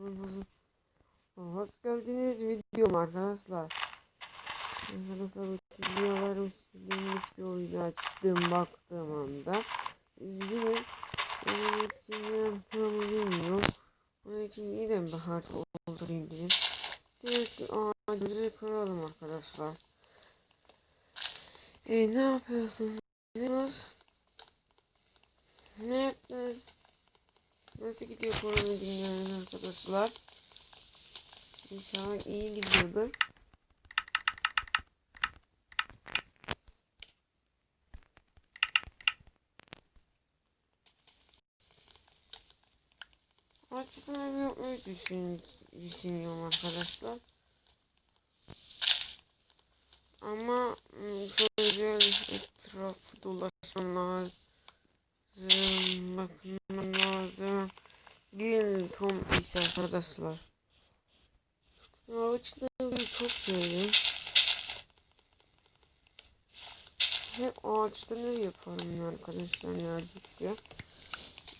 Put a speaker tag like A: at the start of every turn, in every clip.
A: Hoş geldiniz videom arkadaşlar. Arkadaşlar videolarım silinmiş bir oyunu açtım baktığım anda. Üzgünüm. Benim için ne yapacağımı bilmiyorum. Onun için yeniden bir harita oldurayım dedim. Direkt ağacımızı kıralım arkadaşlar. E ne yapıyorsunuz? Ne yaptınız? Nasıl gidiyor korona günlerinin arkadaşlar? İnşallah iyi gidiyordur. Açısını ev yapmayı düşün, düşünüyorum arkadaşlar. Ama şöyle etrafı dolaşmam lazım. İse arkadaşlar. Ağaçları çok sevdim. Hep ağaçları yaparım arkadaşlar neredeyse.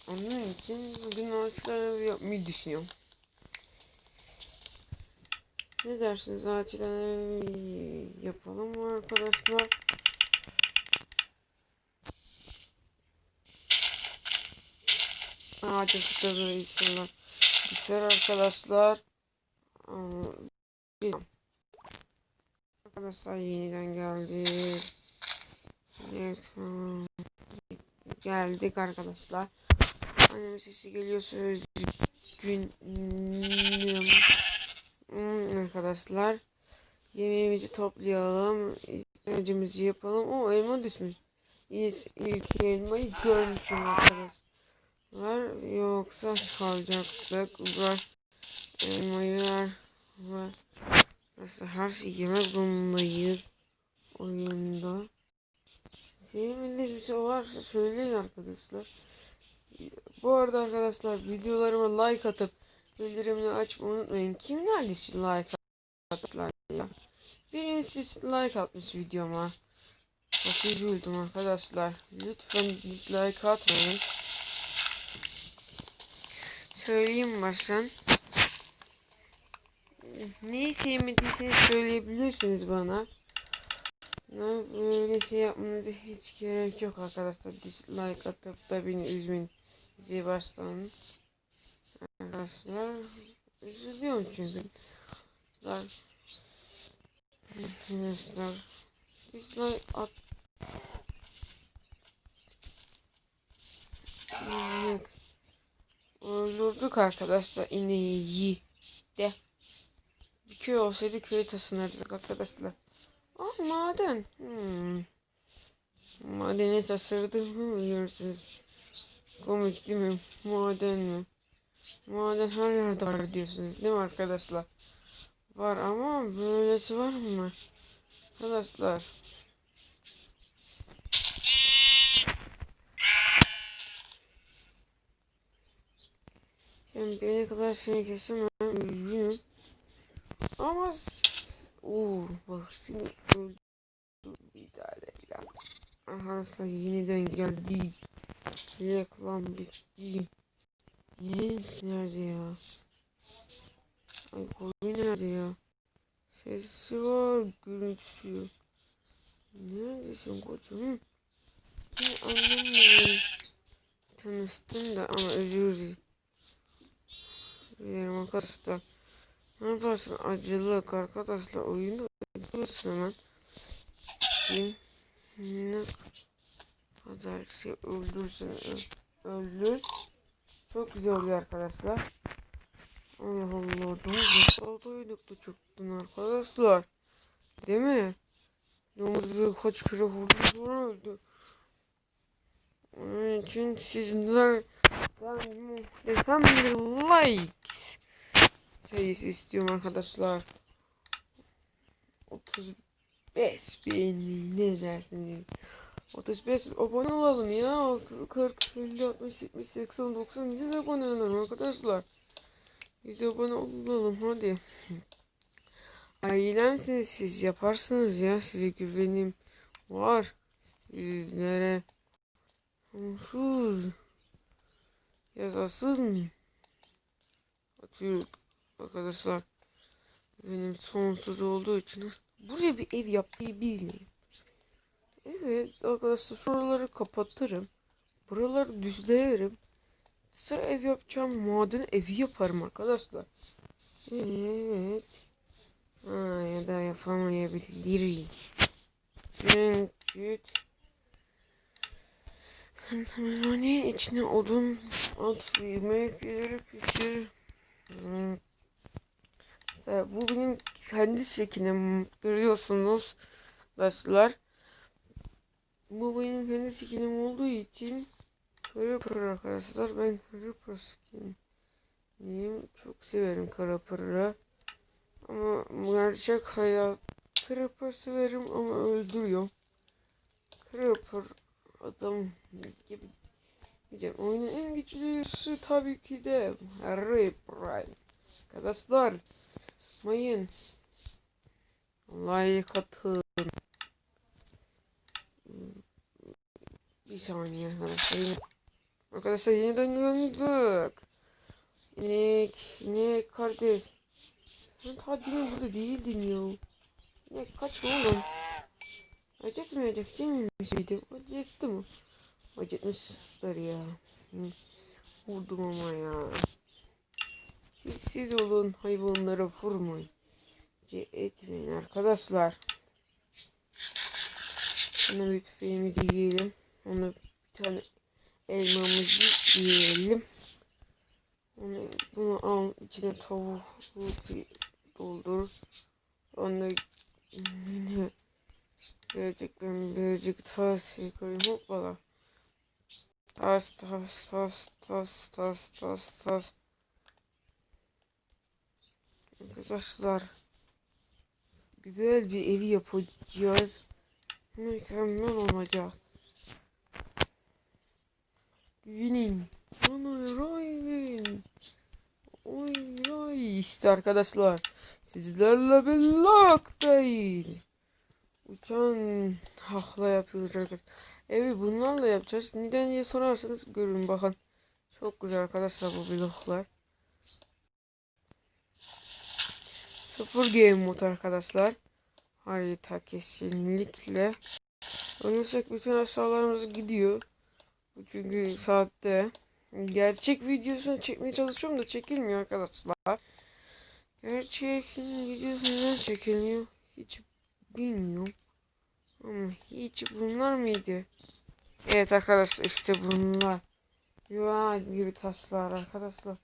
A: Onun için bugün ağaçları yapmayı düşünüyorum. Ne dersiniz ağaçları yapalım mı arkadaşlar? Ağacın tutarı isimler. Güzel arkadaşlar. Aa, bir- Arkadaşlar yeniden geldik. Geldik. Arkadaşlar. Annemin sesi geliyorsa üzgünüm. Hmm, arkadaşlar. Yemeğimizi toplayalım. İhtiyacımızı yapalım. O elma düşmüş. İlk, ilk elmayı görmüşüm arkadaşlar. Yoksa çıkaracaktık. Var. Elmayı ver. Var. Nasıl her şeyi yemek zorundayız. Oyunda. Sevmediğiniz bir şey varsa söyleyin arkadaşlar. Bu arada arkadaşlar videolarıma like atıp bildirimleri açmayı unutmayın. Kimler like attılar ya? Biriniz like atmış videoma. Çok üzüldüm arkadaşlar. Lütfen dislike atmayın. Söyleyeyim baştan. Neyi sevmediyseniz söyleyebilirsiniz bana. Ne böyle şey yapmanıza hiç gerek yok arkadaşlar. Dislike atıp da beni üzmeyin. Size baştan. Arkadaşlar üzülüyorum çünkü. Arkadaşlar. Dislike at. İnek. Öldürdük arkadaşlar ineği de. Bir köy olsaydı köye taşınırdık arkadaşlar. Aa maden. Hmm. Madeni şaşırdım mı biliyorsunuz. Komik değil mi? Maden mi? Maden her yerde var diyorsunuz değil mi arkadaşlar? Var ama böylesi var mı? Arkadaşlar. Şimdi beni kadar seni kesemem. Üzgünüm. Ama Uuu bak seni öldürdüm bir daha reklam. Arkadaşlar yeniden geldi. Reklam bitti. Yes nerede ya? Ay koyu nerede ya? Sesi var, görüntüsü yok. Neredesin koçum? Ben anlamıyorum. Tanıştım da ama özür dilerim. Dilerim arkadaşlar. Ne yaparsın acılık arkadaşlar oyunu ediyorsun hemen. Kim ne kadar şey öldürsün öldür. Çok güzel oluyor arkadaşlar. Allah Allah domuz aldıydık da çöktün arkadaşlar. Değil mi? Domuzu kaç kere vurdu öldü. Onun için sizler muhteşem bir like sayısı istiyorum arkadaşlar. 35 beğeni ne dersiniz? 35 abone olalım ya. 40, 50, 60, 70, 80, 90, 100 abone olalım arkadaşlar. 100 abone olalım hadi. Ailemsiniz siz yaparsınız ya. Size güvenim var. Sizlere sonsuz yazasın. Çünkü arkadaşlar benim sonsuz olduğu için buraya bir ev yapmayı bilmiyorum. Evet arkadaşlar şuraları kapatırım. Buraları düzleyelim. Sonra ev yapacağım maden evi yaparım arkadaşlar. Evet. Ha, ya da yapamayabilirim. Çünkü Kantamanın içine odun at yemek gerekir. Hmm. Mesela bu benim kendi şeklim görüyorsunuz arkadaşlar. Bu benim kendi şeklim olduğu için Creeper arkadaşlar ben Creeper skiniyim. Çok severim Creeper'ı. Ama gerçek hayat Creeper severim ama öldürüyorum. Creeper adam gibi diyeceğim. Oyunun en güçlüsü tabii ki de Harry Prime. Arkadaşlar mayın. Like atın. Bir saniye arkadaşlar. Arkadaşlar yeniden uyandık. İnek, inek kardeş. Sen ta demin burada değildin ya. İnek kaçma oğlum. Acıtmayacak değil miymiş miydim? Acıttı mı? Acıtmışlar ya. Vurdum ama ya. Siz, siz olun hayvanlara vurmayın. Ce etmeyin arkadaşlar. Ona bir tüfeğimizi yiyelim. Ona bir tane elmamızı yiyelim. Onu, bunu al içine tavuk doldur. Onu Birazcık ben birazcık tas yıkayayım hoppala. Tas tas tas tas tas tas tas. Arkadaşlar güzel bir evi yapacağız. Mükemmel olacak. Bana Ryan. Oy oy işte arkadaşlar. Sizlerle birlikteyim. Uçan hakla yapıyoruz arkadaşlar. Evi bunlarla yapacağız. Neden diye sorarsanız görün bakın. Çok güzel arkadaşlar bu bloklar. Sıfır game mod arkadaşlar. Harita kesinlikle. Ölürsek bütün aşağılarımız gidiyor. Çünkü saatte. Gerçek videosunu çekmeye çalışıyorum da çekilmiyor arkadaşlar. Gerçek videosundan çekiliyor. Hiç bilmiyorum. Ama hiç bunlar mıydı? Evet arkadaşlar işte bunlar. Yuva gibi taşlar arkadaşlar.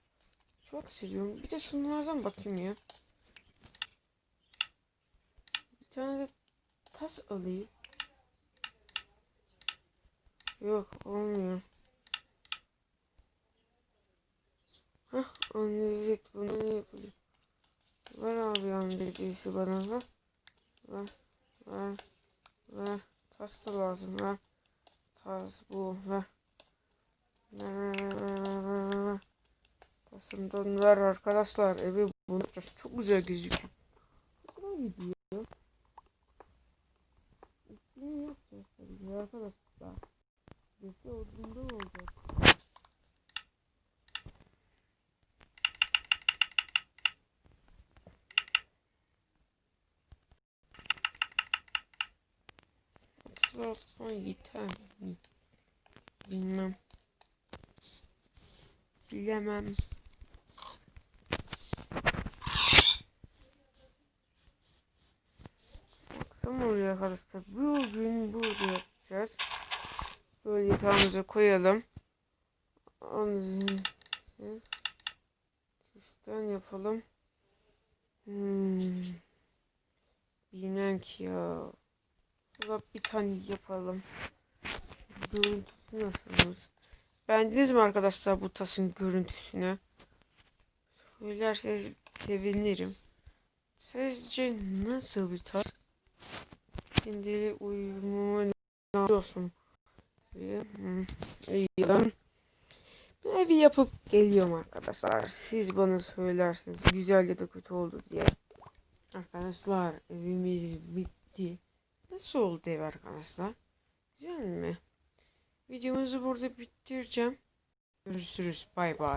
A: Çok seviyorum. Bir de şunlardan bakayım ya. Bir tane de taş alayım. Yok olmuyor. Hah anladık bunu ne yapalım. Ver abi anladıysa bana ver. Ver. Ver. Ver. Tas da lazım ver. Tas bu ver. Ver ver arkadaşlar. Evi bunu. Çok güzel gözüküyor. Hoşuma gidiyor. Ne yapacağız arkadaşlar. Desi olduğunda olacak. Zaten yeter mi? Bilmem. Bilemem. Akşam oluyor arkadaşlar. Bugün burada yapacağız. Böyle yatağımıza koyalım. Onu sistem yapalım. Hmm. Bilmem ki ya. Şurada bir tane yapalım. Görüntüsü nasılmış? Beğendiniz mi arkadaşlar bu tasın görüntüsünü? Söylerseniz sevinirim. Sizce nasıl bir tas? Şimdi uyumama lazım. İyi. Bir evi yapıp geliyorum arkadaşlar. Siz bana söylersiniz güzel ya da kötü oldu diye. Arkadaşlar evimiz bitti. Nasıl oldu ev arkadaşlar? Güzel mi? Videomuzu burada bitireceğim. Görüşürüz. Bay bay.